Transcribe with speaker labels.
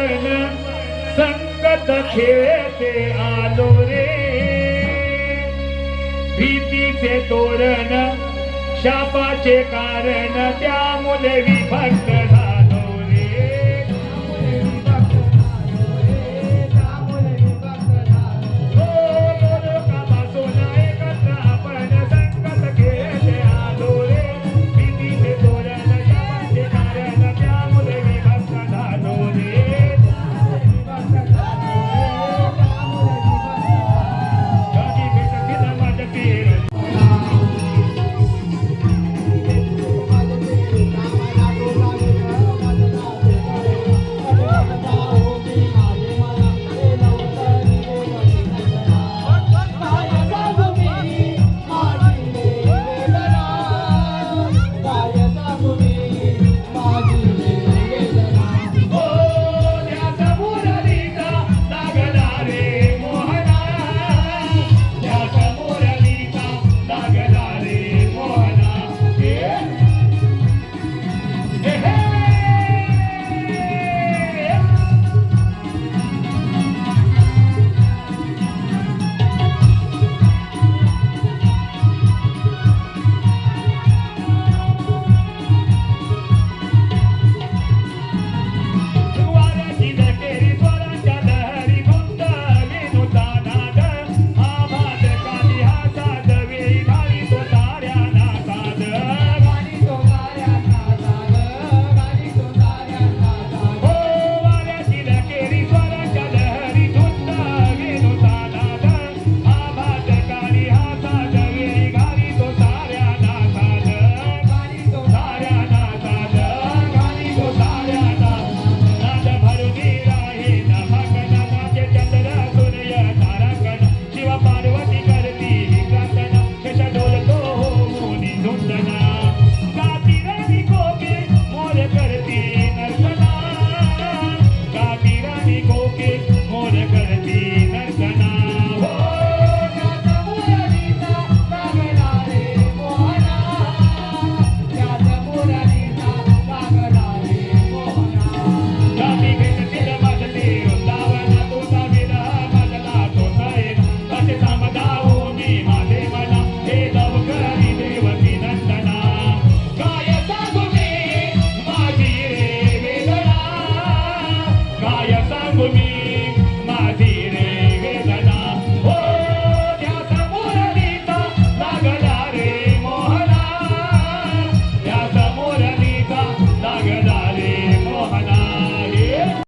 Speaker 1: पण संगत खेळते आलो रे. भीतीचे तोरण शापाचे कारण त्यामुळे विभक्त